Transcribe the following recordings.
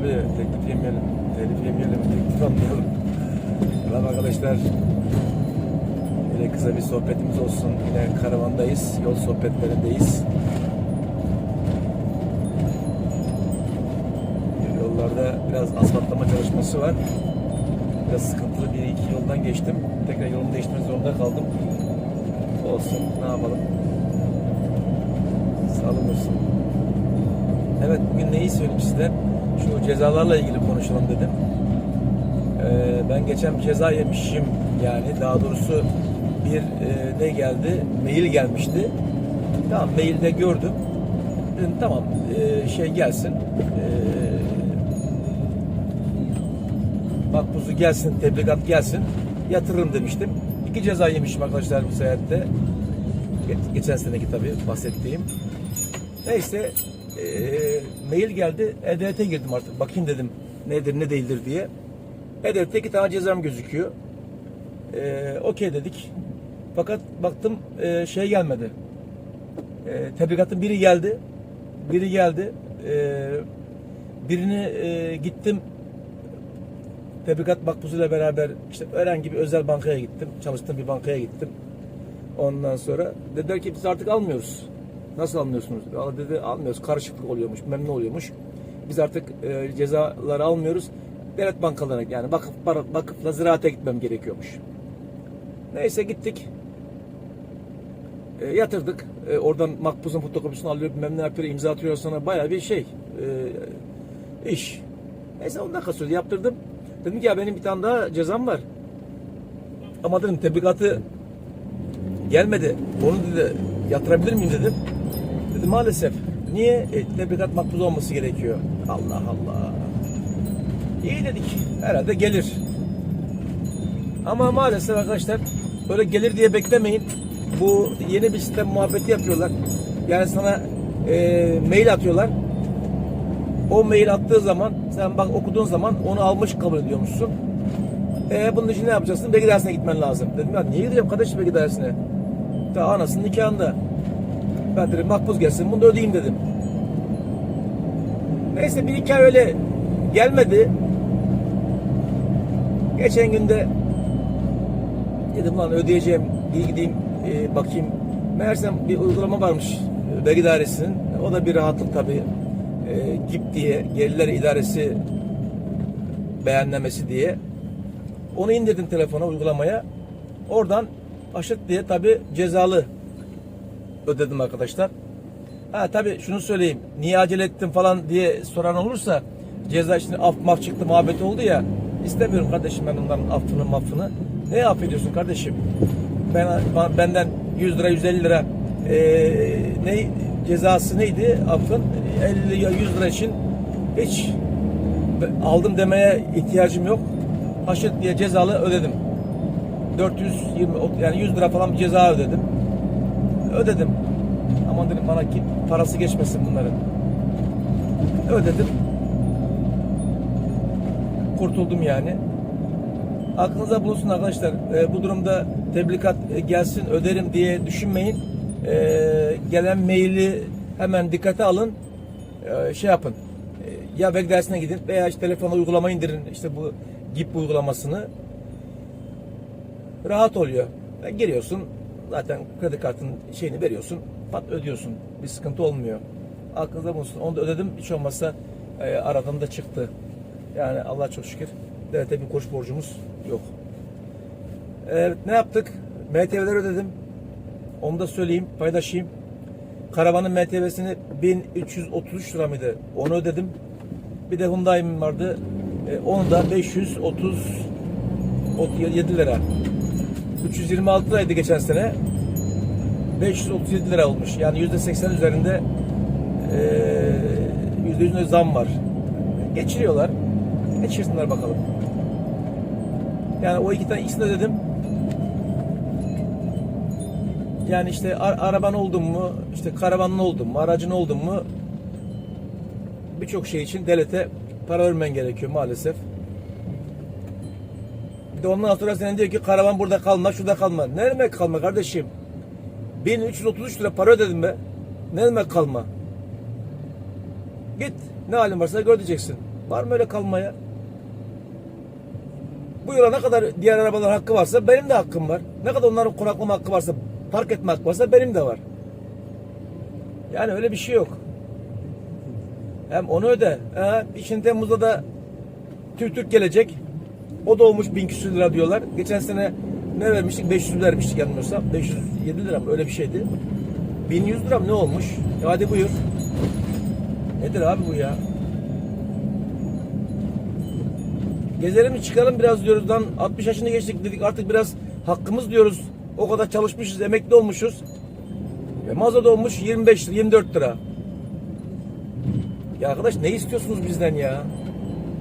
abi teklif yemeyelim. Telif yemeyelim. Teklif almayalım. Tamam arkadaşlar. Yine kısa bir sohbetimiz olsun. Yine karavandayız. Yol sohbetlerindeyiz. Yollarda biraz asfaltlama çalışması var. Biraz sıkıntılı bir iki yoldan geçtim. Tekrar yolumu değiştirmek zorunda kaldım. Olsun ne yapalım. Sağlık olsun. Evet bugün neyi söyleyeyim size? Şu cezalarla ilgili konuşalım dedim. Ee, ben geçen bir ceza yemişim yani daha doğrusu bir e, ne geldi? Mail gelmişti. Tamam mailde gördüm. Dedim tamam e, şey gelsin. E, makbuzu gelsin, tebligat gelsin. Yatırırım demiştim. İki ceza yemişim arkadaşlar bu seyahatte. Ge- Geçen seneki tabii bahsettiğim. Neyse eee, mail geldi. E-Devlet'e girdim artık. Bakayım dedim nedir ne değildir diye. E-Devlet'te iki tane cezam gözüküyor. Eee Okey dedik. Fakat baktım eee, şey gelmedi. Eee tebligatın biri geldi. Biri geldi. Eee birini eee, gittim tebligat makbuzuyla beraber işte herhangi bir özel bankaya gittim. Çalıştığım bir bankaya gittim. Ondan sonra dediler ki biz artık almıyoruz. Nasıl almıyorsunuz? Valla dedi almıyoruz. Karışıklık oluyormuş, memnun oluyormuş. Biz artık e, cezaları almıyoruz. Devlet bankalarına yani vakıf, vakıfla ziraate gitmem gerekiyormuş. Neyse gittik. E, yatırdık. E, oradan makbuzun fotokopisini alıyor, bilmem ne yapıyor, imza atıyor sonra bayağı bir şey. E, iş. Neyse 10 dakika sürdü yaptırdım. Dedim ki ya benim bir tane daha cezam var. Ama dedim tebligatı gelmedi. Onu dedi yatırabilir miyim dedim. Dedi maalesef. Niye? E, tebligat makbuz olması gerekiyor. Allah Allah. İyi dedik. Herhalde gelir. Ama maalesef arkadaşlar böyle gelir diye beklemeyin. Bu yeni bir sistem muhabbeti yapıyorlar. Yani sana e, mail atıyorlar. O mail attığı zaman sen bak okuduğun zaman onu almış kabul ediyormuşsun. E bunun için ne yapacaksın? Belge dairesine gitmen lazım. Dedim ya niye gideceğim kardeşim belge dairesine? Ta anasının nikahında. Ben dedim makbuz gelsin bunu da ödeyeyim dedim. Neyse bir iki ay öyle gelmedi. Geçen günde dedim lan ödeyeceğim bir gideyim e, bakayım. Meğersem bir uygulama varmış e, vergi dairesinin. O da bir rahatlık tabii. E, GİP diye Gelirler İdaresi beğenlemesi diye. Onu indirdim telefona uygulamaya. Oradan aşık diye tabi cezalı ödedim arkadaşlar. Ha tabi şunu söyleyeyim. Niye acele ettim falan diye soran olursa ceza şimdi af maf çıktı muhabbeti oldu ya. İstemiyorum kardeşim ben onların affını mafını. Ne affediyorsun kardeşim? Ben benden 100 lira 150 lira eee ne cezası neydi affın 50 ya 100 lira için hiç aldım demeye ihtiyacım yok. Haşet diye cezalı ödedim. 420 ot- yani 100 lira falan bir ceza ödedim. Ödedim. Aman dedim bana ki parası geçmesin bunların. Ödedim. Kurtuldum yani. Aklınıza bulunsun arkadaşlar. E, bu durumda tebligat e, gelsin öderim diye düşünmeyin. E, gelen maili hemen dikkate alın. E, şey yapın. E, ya web dersine gidin veya işte telefona uygulama indirin. İşte bu GIP uygulamasını. Rahat oluyor. Giriyorsun. Zaten kredi kartının şeyini veriyorsun. Pat ödüyorsun. Bir sıkıntı olmuyor. Aklınıza bulunsun. Onu da ödedim. Hiç olmazsa e, aradan da çıktı. Yani Allah çok şükür devlete bir kuruş borcumuz yok. Evet ne yaptık? MTV'leri ödedim. Onu da söyleyeyim, paylaşayım. Karavanın MTV'sini 1333 lira mıydı? Onu ödedim. Bir de Hyundai'm vardı. E, onu da 537 lira. 326 liraydı geçen sene. 537 lira olmuş. Yani %80 üzerinde e, %100 zam var. Geçiriyorlar. Geçirsinler bakalım. Yani o iki tane ikisini ödedim. Yani işte ar- araban oldun mu, işte karavanın oldun mu, aracın oldun mu birçok şey için devlete para vermen gerekiyor maalesef. Bir de ondan sonra sen diyor ki karavan burada kalma, şurada kalma. Ne demek kalma kardeşim? 1333 lira para ödedim be. Ne demek kalma? Git. Ne halin varsa gör diyeceksin. Var mı öyle kalmaya? Bu yola ne kadar diğer arabalar hakkı varsa benim de hakkım var. Ne kadar onların konaklama hakkı varsa, park etme hakkı varsa benim de var. Yani öyle bir şey yok. Hem onu öde. Ha, şimdi Temmuz'da da Türk Türk gelecek. O da olmuş 1000 küsür lira diyorlar. Geçen sene ne vermiştik? 500 vermiştik yanılmıyorsam. 507 lira mı? Öyle bir şeydi. 1100 lira mı ne olmuş? E hadi buyur. Nedir abi bu ya? Gezelim çıkalım biraz diyoruz lan 60 yaşını geçtik dedik artık biraz hakkımız diyoruz. O kadar çalışmışız, emekli olmuşuz. E mazot olmuş 25 lira, 24 lira. Ya arkadaş ne istiyorsunuz bizden ya?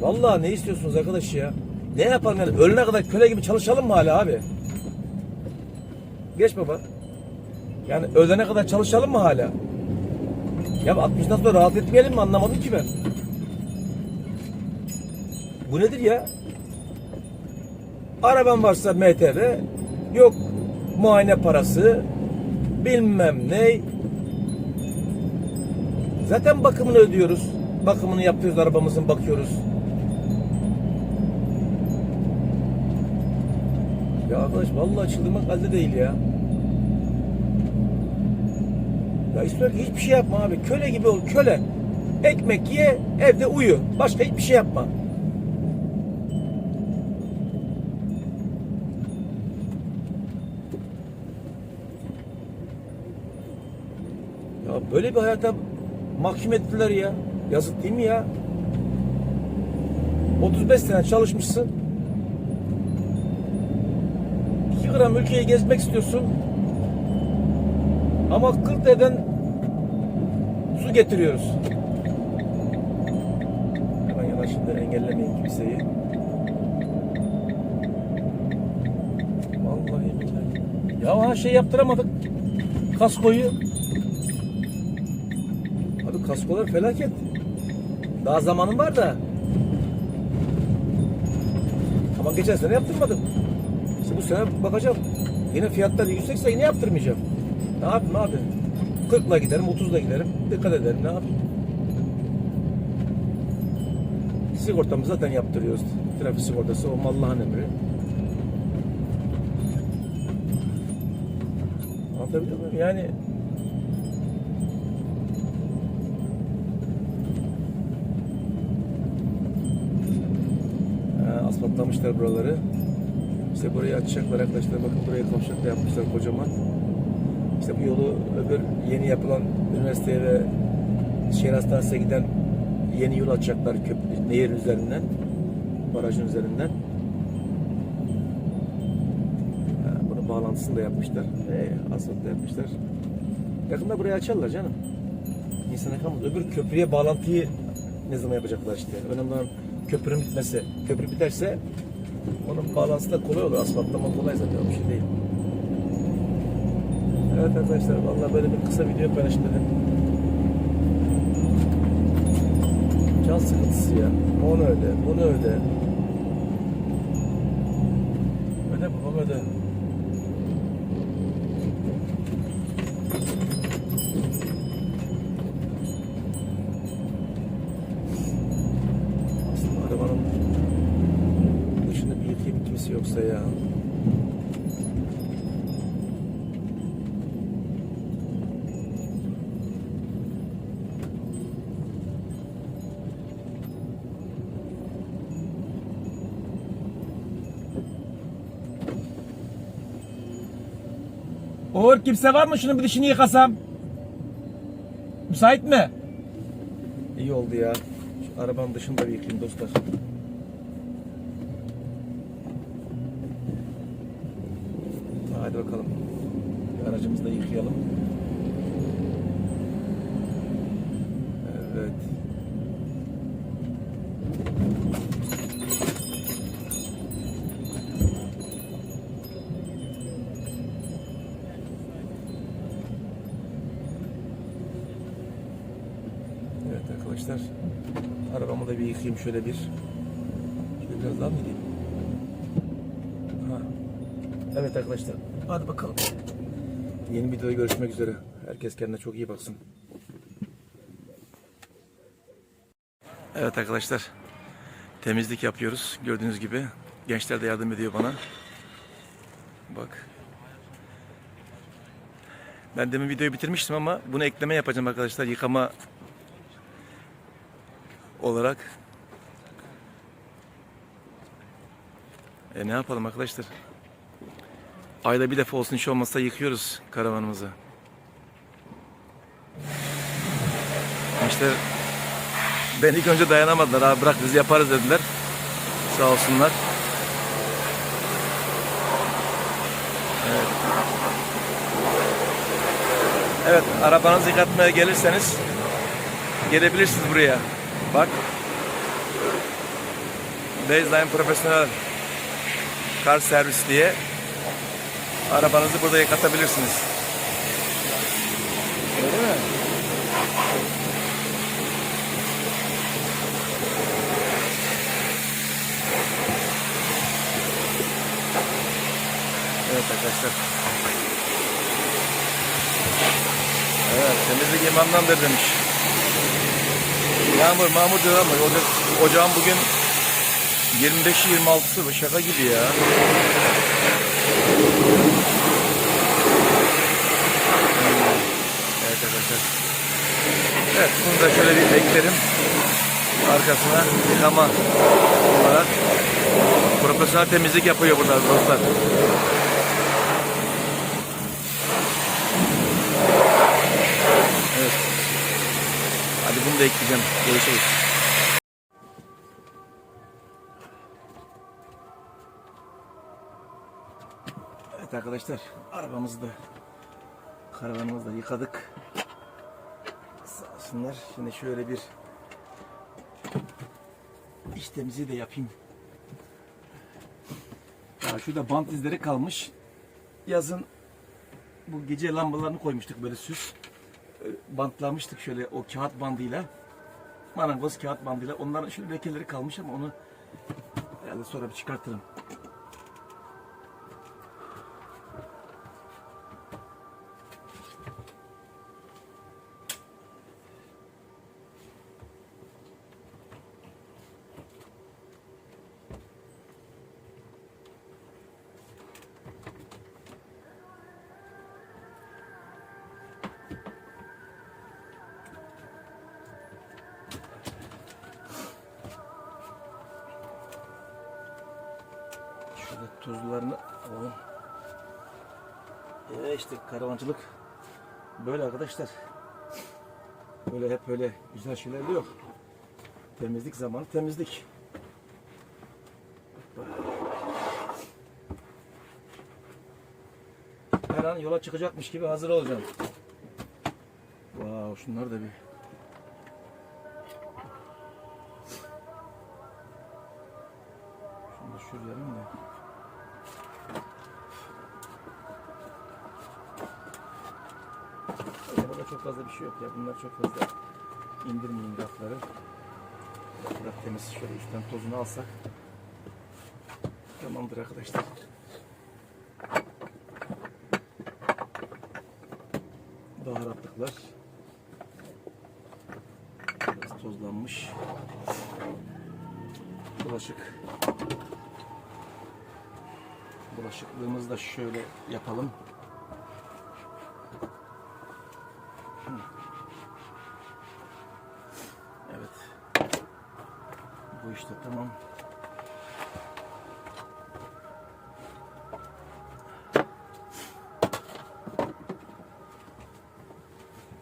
Vallahi ne istiyorsunuz arkadaş ya? Ne yapalım yani? Ölene kadar köle gibi çalışalım mı hala abi? Geç baba. Yani ölene kadar çalışalım mı hala? Ya 60'dan sonra rahat etmeyelim mi anlamadım ki ben. Bu nedir ya? Araban varsa MTV, yok muayene parası, bilmem ne. Zaten bakımını ödüyoruz. Bakımını yapıyoruz arabamızın bakıyoruz. Ya arkadaş vallahi çıldırmak halde değil ya. Ya istiyor ki hiçbir şey yapma abi. Köle gibi ol. Köle. Ekmek ye, evde uyu. Başka hiçbir şey yapma. Ya böyle bir hayata mahkum ettiler ya. Yazık değil mi ya? 35 sene çalışmışsın. Gram ülkeyi gezmek istiyorsun. Ama 40 eden su getiriyoruz. Hemen yanaşında engellemeyin kimseyi. Vallahi billahi. Ya ha şey yaptıramadık. Kaskoyu. Abi kaskolar felaket. Daha zamanım var da. Ama geçen sene yaptırmadım. Bu sene bakacağım. Yine fiyatlar yüksekse yine yaptırmayacağım. Ne yapayım abi? 40'la giderim, 30'la giderim. Dikkat ederim. Ne yapayım? Sigortamızı zaten yaptırıyoruz. Trafik sigortası o Allah'ın emri. Anlatabiliyor muyum? Yani asfaltlamışlar buraları. İşte burayı açacaklar arkadaşlar. Bakın buraya kavşak da yapmışlar kocaman. İşte bu yolu öbür yeni yapılan üniversiteye ve şehir hastanesine giden yeni yol açacaklar köprü, nehir üzerinden. Barajın üzerinden. Ha, bunun bağlantısını da yapmışlar. E, asfalt da yapmışlar. Yakında burayı açarlar canım. İnsan kalmaz. Öbür köprüye bağlantıyı ne zaman yapacaklar işte. Önemli olan köprünün bitmesi. Köprü biterse onun bağlantısı da kolay olur. Asfaltlama kolay zaten bir şey değil. Evet arkadaşlar vallahi böyle bir kısa video paylaşım dedim. Can sıkıntısı ya. Onu öde, bunu öde. Öde babam öde. Aslında arabanın dışında bir yıkayım kimse yoksa ya. Uğur kimse var mı şunun bir dişini yıkasam? Müsait mi? İyi oldu ya. Şu arabanın dışında bir yıkayayım dostlar. Hadi bakalım. Bir aracımızı da yıkayalım. Evet. Evet arkadaşlar. Arabamı da bir yıkayayım şöyle bir. Şöyle biraz daha mı gideyim? Ha. Evet arkadaşlar. Hadi bakalım. Yeni videoda görüşmek üzere. Herkes kendine çok iyi baksın. Evet arkadaşlar. Temizlik yapıyoruz gördüğünüz gibi. Gençler de yardım ediyor bana. Bak. Ben demin videoyu bitirmiştim ama bunu ekleme yapacağım arkadaşlar. Yıkama olarak. E ne yapalım arkadaşlar? Ayda bir defa olsun hiç olmazsa yıkıyoruz karavanımızı. İşte ben ilk önce dayanamadılar. Abi bırak biz yaparız dediler. Sağ olsunlar. Evet. Arabanızı yıkatmaya gelirseniz gelebilirsiniz buraya. Bak. Baseline Profesyonel Kar Servis diye arabanızı burada yıkatabilirsiniz. Öyle mi? Evet arkadaşlar. Evet temizlik imamdandır demiş. Yağmur mamur diyor ama oca- ocağın bugün 25'i 26'sı bu şaka gibi ya. Evet arkadaşlar. Evet bunu da şöyle bir eklerim. Arkasına yıkama olarak profesyonel temizlik yapıyor burada dostlar. Evet. Hadi bunu da ekleyeceğim. Görüşürüz. Evet arkadaşlar arabamızı da karavanımızı da yıkadık. Sağ olsunlar. Şimdi şöyle bir iç temizliği de yapayım. Ya şurada bant izleri kalmış. Yazın bu gece lambalarını koymuştuk böyle süs. Bantlamıştık şöyle o kağıt bandıyla. Marangoz kağıt bandıyla. Onların şöyle lekeleri kalmış ama onu herhalde sonra bir çıkartırım. Şurada tuzlularını alalım. Ee işte karavancılık böyle arkadaşlar. Böyle hep öyle güzel şeyler de yok. Temizlik zamanı temizlik. Her an yola çıkacakmış gibi hazır olacağım. Wow, şunlar da bir fazla bir şey yok ya. Bunlar çok fazla indirmeyin rafları. Raf temiz şöyle üstten tozunu alsak. Tamamdır arkadaşlar. Baharatlıklar. Biraz tozlanmış. Bulaşık. Bulaşıklığımızı da şöyle yapalım.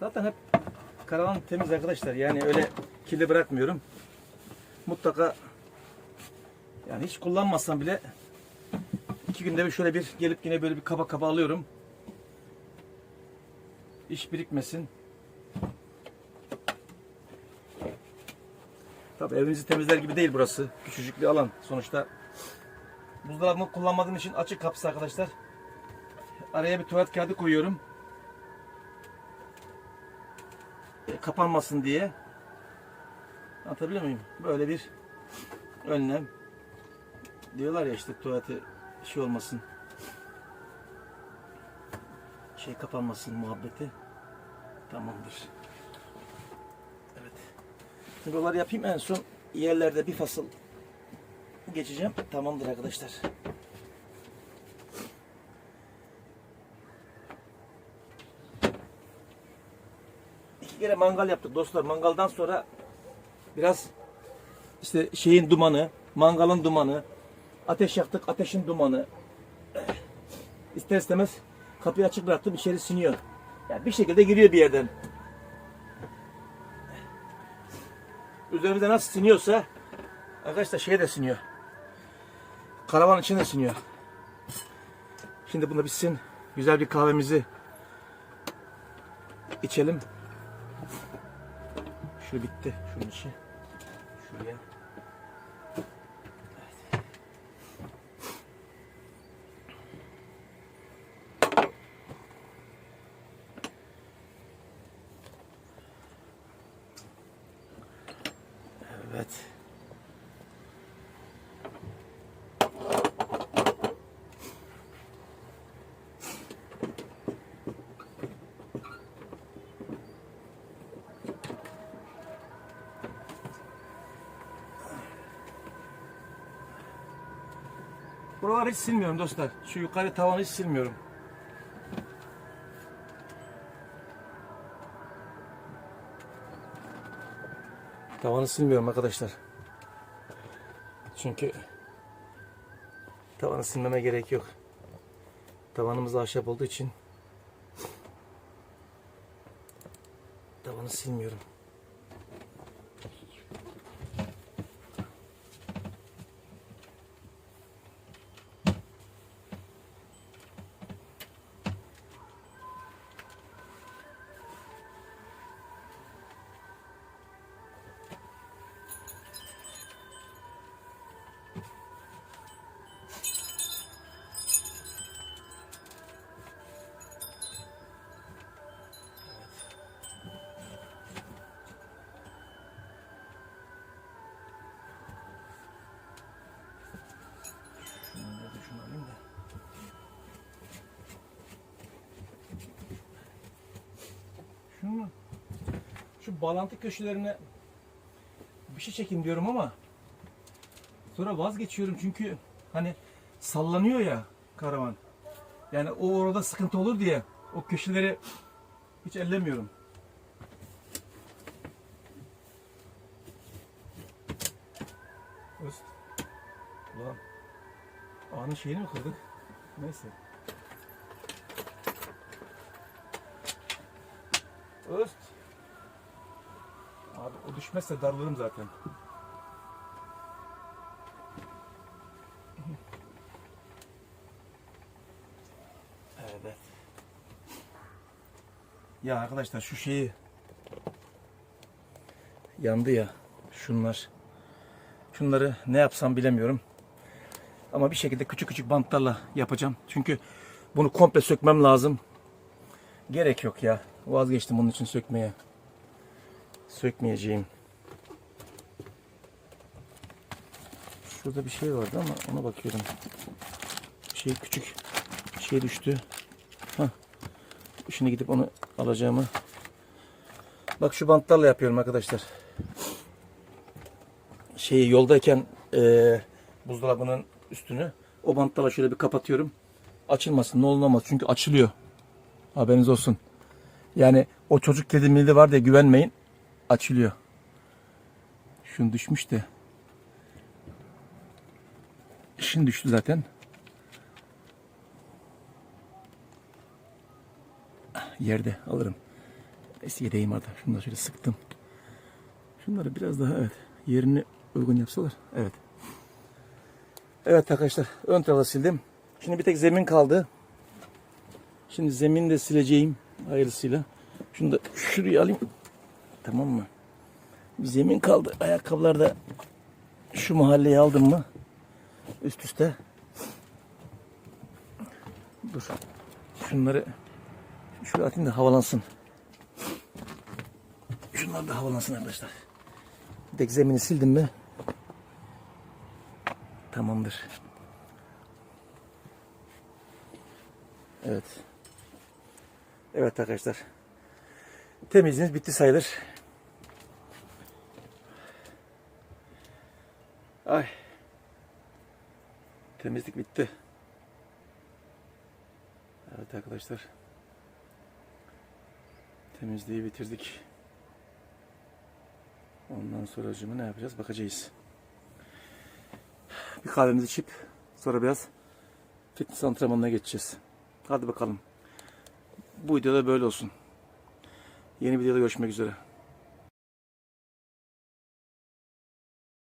Zaten hep karavan temiz arkadaşlar. Yani öyle kirli bırakmıyorum. Mutlaka yani hiç kullanmasam bile iki günde bir şöyle bir gelip yine böyle bir kaba kaba alıyorum. İş birikmesin. Tabii evinizi temizler gibi değil burası. Küçücük bir alan sonuçta. Buzdolabını kullanmadığım için açık kapısı arkadaşlar. Araya bir tuvalet kağıdı koyuyorum. E, kapanmasın diye. Anlatabiliyor muyum? Böyle bir önlem. Diyorlar ya işte tuvalete şey olmasın. Şey kapanmasın muhabbeti. Tamamdır. Evet. Şimdi Buraları yapayım en son yerlerde bir fasıl geçeceğim. Tamamdır arkadaşlar. Kere mangal yaptık dostlar. Mangaldan sonra biraz işte şeyin dumanı, mangalın dumanı, ateş yaktık, ateşin dumanı. İster istemez kapıyı açık bıraktım, içeri siniyor. Yani bir şekilde giriyor bir yerden. Üzerimize nasıl siniyorsa arkadaşlar şeye de siniyor. Karavan içine siniyor. Şimdi bunda bitsin. Güzel bir kahvemizi içelim. Şu bitti. Şunun içi. Şuraya. Buraları hiç silmiyorum dostlar. Şu yukarı tavanı hiç silmiyorum. Tavanı silmiyorum arkadaşlar. Çünkü tavanı silmeme gerek yok. Tavanımız ahşap olduğu için tavanı silmiyorum. Şu bağlantı köşelerine bir şey çekeyim diyorum ama sonra vazgeçiyorum çünkü hani sallanıyor ya karavan. Yani o orada sıkıntı olur diye o köşeleri hiç ellemiyorum. Öst. Ulan Ağanın şeyini mi kırdık? Neyse. Öst. Abi o düşmezse darlarım zaten. Evet. Ya arkadaşlar şu şeyi yandı ya şunlar. Şunları ne yapsam bilemiyorum. Ama bir şekilde küçük küçük bantlarla yapacağım. Çünkü bunu komple sökmem lazım. Gerek yok ya. Vazgeçtim bunun için sökmeye. Sökmeyeceğim. Şurada bir şey vardı ama ona bakıyorum. Şey küçük şey düştü. Hah. Şimdi gidip onu alacağımı. Bak şu bantlarla yapıyorum arkadaşlar. Şeyi yoldayken eee buzdolabının üstünü o bantlarla şöyle bir kapatıyorum. Açılmasın ne olmaz çünkü açılıyor. Haberiniz olsun. Yani o çocuk kedi milli var diye güvenmeyin. Açılıyor. Şunu düşmüş de. Şimdi düştü zaten. Yerde alırım. Neyse yedeyim orada. Şunları şöyle sıktım. Şunları biraz daha evet yerini uygun yapsalar. Evet. Evet arkadaşlar ön tarafı sildim. Şimdi bir tek zemin kaldı. Şimdi zemini de sileceğim hayırlısıyla. Şunu da şuraya alayım. Tamam mı? Zemin kaldı. Ayakkabılar da şu mahalleyi aldım mı? Üst üste. Dur. Şunları şuraya atayım da havalansın. Şunlar da havalansın arkadaşlar. Tek zemini sildim mi? Tamamdır. Evet. Evet arkadaşlar. Temizliğiniz bitti sayılır. Ay. Temizlik bitti. Evet arkadaşlar. Temizliği bitirdik. Ondan sonra ne yapacağız? Bakacağız. Bir kahvemizi içip sonra biraz fitness antrenmanına geçeceğiz. Hadi bakalım. Bu videoda böyle olsun. Yeni videoda görüşmek üzere.